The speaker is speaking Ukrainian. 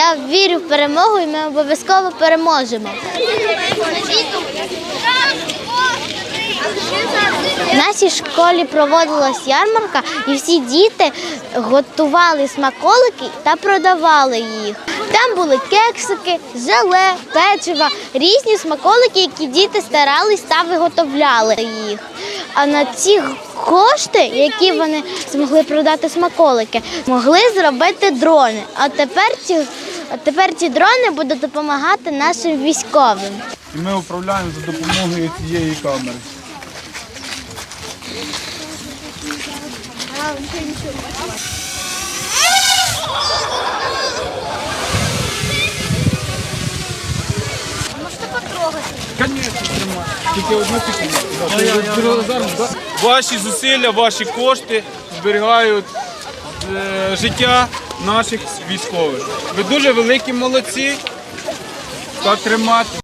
Я вірю в перемогу і ми обов'язково переможемо. В нашій школі проводилась ярмарка, і всі діти готували смаколики та продавали їх. Там були кексики, желе, печива, різні смаколики, які діти старались та виготовляли їх. А на ці кошти, які вони змогли продати смаколики, могли зробити дрони. А тепер ці, а тепер ці дрони будуть допомагати нашим військовим. І ми управляємо за допомогою цієї камери. Тільки одну секунду. Ваші зусилля, ваші кошти зберігають е, життя наших військових. Ви дуже великі молодці. Так тримати.